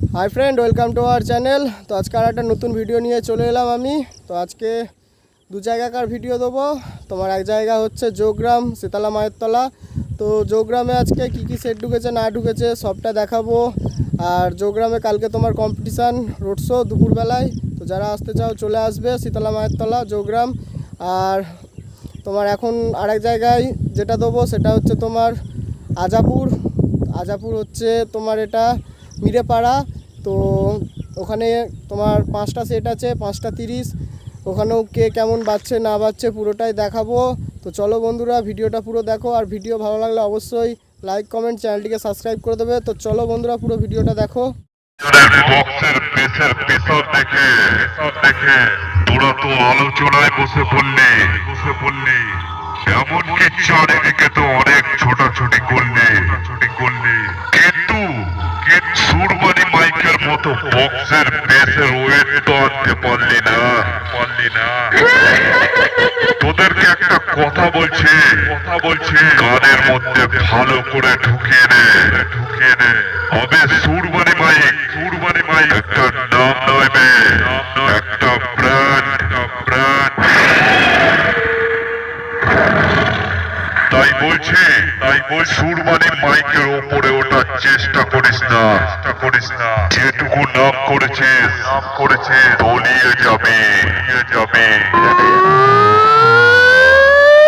Hi friend welcome to our channel তো আজকে আর একটা নতুন ভিডিও নিয়ে চলে এলাম আমি। তো আজকে দু জায়গাকার ভিডিও দেবো। তোমার এক জায়গা হচ্ছে যোগগ্রাম শীতলা মায়ের তলা। তো যোগগ্রামে আজকে কী কী সেট ঢুকেছে, না ঢুকেছে, সবটা দেখাবো। আর যোগগ্রামে কালকে তোমার কম্পিটিশান রোড শো দুপুরবেলায়। তো যারা আসতে চাও, চলে আসবে শীতলা মায়ের তলা যোগগ্রাম আর তোমার এখন আরেক জায়গায় যেটা দেবো, সেটা হচ্ছে তোমার আজাপুর। আজাপুর হচ্ছে তোমার এটা মিরেপাড়া, তো ওখানে তোমার পাঁচটা সেট আছে, পাঁচটা তিরিশ। ওখানেও কে কেমন বাজছে, না বাজছে পুরোটাই দেখাবো। তো চলো বন্ধুরা, ভিডিওটা পুরো দেখো। আর ভিডিও ভালো লাগলে অবশ্যই লাইক কমেন্ট চ্যানেলটিকে সাবস্ক্রাইব করে দেবে। তো চলো বন্ধুরা, পুরো ভিডিওটা দেখো। বক্সের দেখে তোরা তো অনেক ছোটাছুটি করলি। ছুটি করলি। কিন্তু সুরবানি মাইকের মতো বক্সের পেশের ওয়েট তো আনতে পারলি না। পারলি না। তোদেরকে একটা কথা বলছি। কথা বলছি। কানের মধ্যে ভালো করে ঢুকিয়ে নে। ঢুকিয়ে নে। হবে মাইক। সুরবানি মাইক। একটা নাম নয় একটা ব্র্যান্ড। ব্র্যান্ড। তাই বলছি। তাই বল সুরবানি মাইকের ওপরে ওঠার চেষ্টা না করিস না যেটুকু নাম করেছিস নাম করেছিস তলিয়ে যাবে তলিয়ে যাবে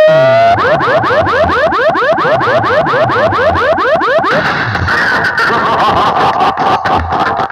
Ha ha ha ha ha!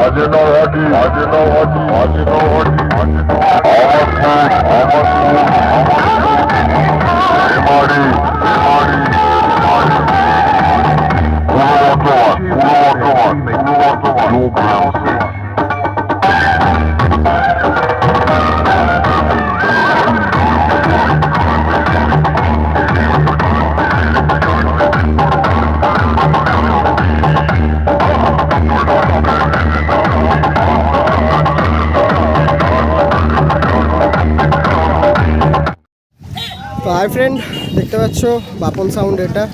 Ajino Hadi, Ajino Hadi, Ajino Hadi, Ajino Hadi, Amasur, Amasur, Amasur, Imari, Imari. Hi friend, দেখতে পাচ্ছ? বাপন সাউন্ড এটা।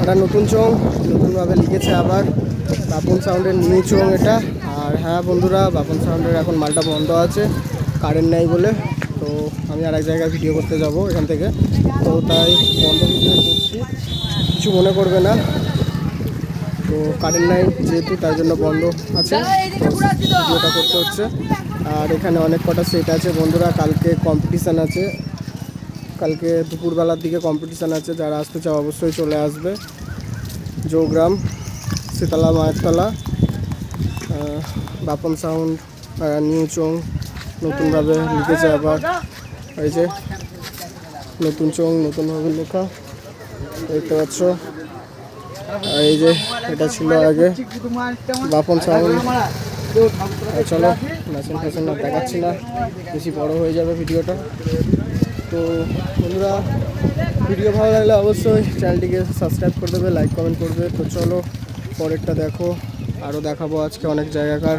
এটা নতুন চং নতুনভাবে লিখেছে আবার। বাপন সাউন্ডের নিউ চং এটা। আর হ্যাঁ বন্ধুরা, বাপন সাউন্ডের এখন মালটা বন্ধ আছে কারেন্ট নেই বলে। তো আমি আর এক জায়গায় ভিডিও করতে যাব এখান থেকে। তো তাই বন্ধ ভিডিও করছি। কিছু মনে করবে না। তো কারেন্ট নাই যেহেতু, তাই জন্য বন্ধ আছে। ভিডিওটা করতে হচ্ছে। আর এখানে অনেক কটা সেট আছে বন্ধুরা। কালকে কম্পিটিশান আছে। কালকে দুপুরবেলার দিকে কম্পিটিশান আছে, যারা আসতে চাও অবশ্যই চলে আসবে। জৌগ্রাম, শীতলা, মায়েরতলা বাপন সাউন্ড নিউ চং, নতুনভাবে লিখেছে আবার। এই যে, নতুন চং, নতুনভাবে লেখা, দেখতে পাচ্ছ। আর এই যে, এটা ছিল আগে বাপন সাউন্ড চলো ফ্যাশন দেখাচ্ছি না, বেশি বড় হয়ে যাবে ভিডিওটা। তো বন্ধুরা ভিডিও ভালো লাগলে অবশ্যই চ্যানেলটিকে সাবস্ক্রাইব করে দেবে লাইক কমেন্ট করবে। তো চলো, পরেরটা দেখো আরও দেখাবো আজকে অনেক জায়গাকার।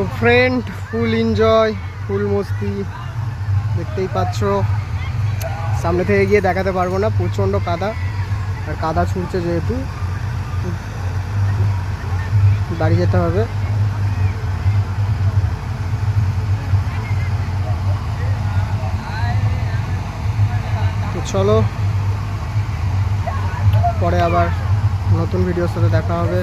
So friend, full enjoy, full মস্তি, দেখতেই পাচ্ছ। সামনে থেকে গিয়ে দেখাতে পারব না, প্রচণ্ড কাদা, আর কাদা ছুটছে যেহেতু। বাড়ি যেতে হবে। তো চলো, পরে আবার নতুন ভিডিওর সাথে দেখা হবে।